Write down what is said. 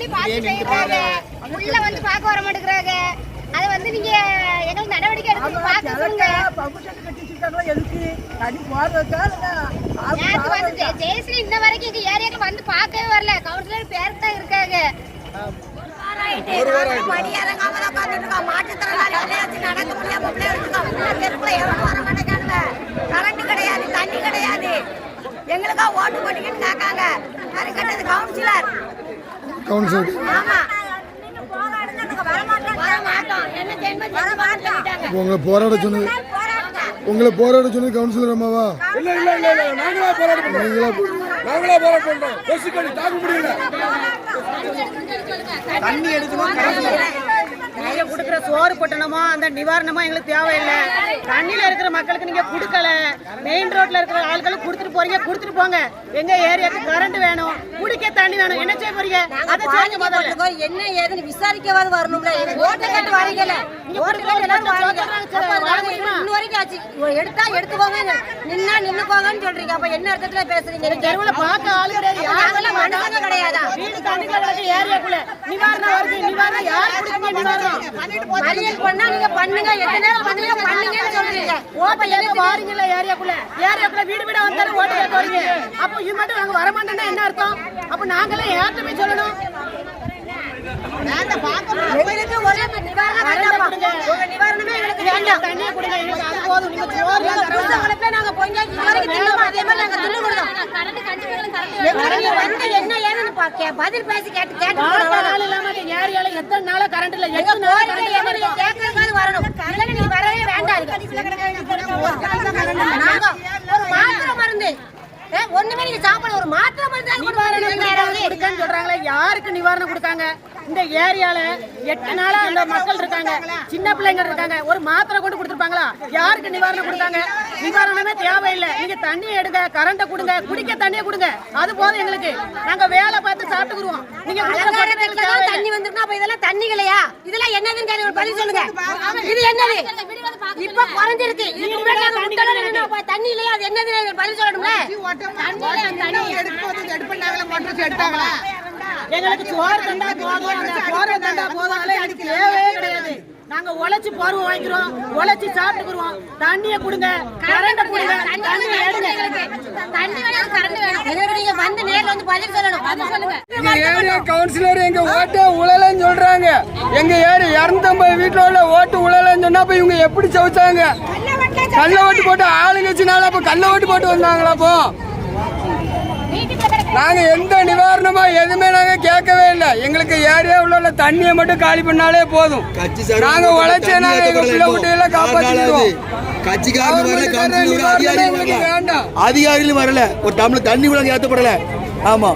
சொல்லி செய்யறாங்க. உள்ள வந்து பார்க்க வர மாட்டேங்கிறாங்க. அதை வந்து நீங்க எங்களுக்கு நடவடிக்கை எடுத்து பார்க்க சொல்லுங்க. எதுக்கு? வந்து ஜெயஸ்ரீ இன்ன வரைக்கும் எங்க ஏரியாக்கு வந்து பார்க்கவே வரல. கவுன்சிலர் பேர் தான் இருக்காங்க. மணி இறங்காம தான் உட்கார்ந்துட்டு இருக்கோம். மாற்றுத்திறனாளி விளையாட்டு நடக்க முடியாம பிள்ளைகளுக்கு உள்ள தெருக்குள்ள எவனும் வர மாட்டேங்கானுங்க. கரண்ட் கிடையாது தண்ணி கிடையாது. எங்களுக்கா ஓட்டு போட்டீங்கன்னு கேட்காங்க. அது கட்டது கவுன்சிலர். கவுன்சிலர் ஆமா. வர மாட்டோம் என்ன ஜென்மம் வர மாட்டோம் உங்களை போராட சொன்னது உங்களை போராட சொன்னது கவுன்சிலர் அம்மாவா? இல்ல இல்ல இல்ல இல்ல நாங்களா பண்றோம். நீங்களா போ- நாங்களா போராட்டம் பண்றோம். தாங்க முடியல. நீங்க கொடுக்குற சோறு பொட்டணமோ அந்த நிவாரணமோ எங்களுக்கு தேவையில்லை. தண்ணியில இருக்கிற மக்களுக்கு நீங்க கொடுக்கல. மெயின் ரோட்ல இருக்கிற ஆட்களுக்கு போறீங்க கொடுத்துட்டு போங்க. எங்க ஏரியாக்கு கரண்ட் வேணும். குடிக்க தண்ணி வேணும். என்ன செய்ய போறீங்க? அதை செய்யுங்க முதல்ல. என்ன ஏதுன்னு விசாரிக்கவாது வரணும்ல. ஓட்டு கட்டு வரீங்கல்ல ஓட்டு கட்டு எல்லாரும் நாங்க இன்ன வரைக்கும் ஆச்சு. எடுத்தா எடுத்துக்கோங்க. நின்னா நின்னுக்கோங்கன்னு சொல்றீங்க. அப்ப என்ன அர்த்தத்துல பேசுறீங்க? தெருவுல பார்க்க ஆளு கிடையாது. யாரும் நாங்கெல்லாம் மனுஷங்க கிடையாதா? வீடு தண்ணிக்குள்ள கிடக்கு ஏரியாக்குள்ள. நிவாரணம் வருது நிவாரணம். யார் கொடுக்குங்க நிவாரணம்? மறியல் பண்ணா நீங்க பண்ணுங்க. எத்தனை நேரம் பண்ணுங்க? சொல்றீங்க ஓட்ட கேட்க வாரீங்கல்ல ஏரியாக்குள்ள? ஏரியாக்குள்ள வீடு வீடா வந்தாலும் ஓட்ட கேட்க வரீங்க. அப்போ இது மட்டும் நாங்க என்ன அர்த்தம்? அப்ப நாங்களே ஏற்ற போய் சொல்லணும். எங்களுக்கு ஒரு நிவாரணம் வேண்டாமா உங்க நிவாரணமே எங்களுக்கு வேண்டாம். தண்ணியை கொடுங்க எங்களுக்கு அது போதும். நீங்க சோறு எங்க புருஷங்களுக்கு நாங்க பொங்கல் இது வரைக்கும் தின்னோம் அதே மாதிரி நாங்க தின்னு கொடுத்தோம். கரண்ட் கண்டிப்பாக எங்களுக்கு வந்து என்ன ஏதுன்னு பாக்க பதில் பேசி கேட்டு கேட்டு இல்லாம ஏரியால எத்தனை நாளா கரண்ட் இல்ல? எங்க வரணும். நீங்க வரவே வேண்டாம் நாங்க ஒரு மாத்திரை மருந்து ஏ, ஒண்ணுமே நீங்க சாப்பிட ஒரு மாத்திரை மருந்து தான் நிவாரணம் கொடுக்கணும் சொல்றாங்களே? யாருக்கு நிவாரணம் கொடுத்தாங்க? இந்த ஏரியால எட்டு நாளா அந்த மக்கள் இருக்காங்க சின்ன பிள்ளைங்க இருக்காங்க. ஒரு மாத்திரை கொண்டு கொடுத்துருப்பாங்களா? யாருக்கு நிவாரணம் கொடுத்தாங்க? நிவாரணமே தேவையில்லை. நீங்க தண்ணி எடுங்க கரண்ட கொடுங்க குடிக்க தண்ணியை கொடுங்க. அது போதும் எங்களுக்கு. நாங்க வேலை பார்த்து சாப்பிட்டுக்குருவோம். நீங்க. தண்ணி வந்துருக்குன்னா அப்ப இதெல்லாம் தண்ணி இல்லையா? இதெல்லாம் என்னதுன்னு பதில் சொல்லுங்க. இது என்னது? இப்ப குறைஞ்சிருக்கு. இதுக்கு முன்னாடி தண்ணி இல்லையா? அது என்னதுன்னு பதில் சொல்லணும்ல. எங்களுக்கு சோறு தந்தா போதும். அந்த சோறு தந்தா போதும் எனக்கு தேவையே கிடையாது. நாங்க உழைச்சு பருவம் வாங்கிக்கிறோம். உழைச்சு சாப்பிட்டுக்குருவோம். தண்ணியை கொடுங்க. கரண்ட கொடுங்க. தண்ணி எடுங்க தண்ணி வேணும் கரண்ட் வேணும். நீங்க வந்து நேர்ல வந்து பதில் சொல்லணும். பதில் சொல்லுங்க. ஏரியா கவுன்சிலர் எங்க ஓட்டே உழலன்னு சொல்றாங்க. எங்க ஏரியா இரநூத்தம்பது வீட்டுல உள்ள ஓட்டு உழலன்னு சொன்னா அப்ப இவங்க எப்படி சவிச்சாங்க? கள்ள ஓட்டு போட்டு ஆளுங்கட்சினால அப்ப கள்ள ஓட்டு போட்டு வந்தாங்களா அப்போ? நாங்க எந்த நிவாரணமோ எதுவுமே நாங்க கேட்கவே இல்லை. எங்களுக்கு ஏரியாவுல உள்ள தண்ணியை மட்டும் காலி பண்ணாலே போதும். கட்சி சார்பா நாங்க உழைச்சே தண்ணி நாங்க எங்க ஏத்தப்படல பிள்ளை இன்னும். குட்டியெல்லாம் காப்பாத்திடுவோம் ஆகாது. கட்சிக்காரங்க வரல அதிகாரிகளும் வரல. ஒரு டம்ளர் தண்ணி கூட அங்க ஏத்தப்படல. ஆமா.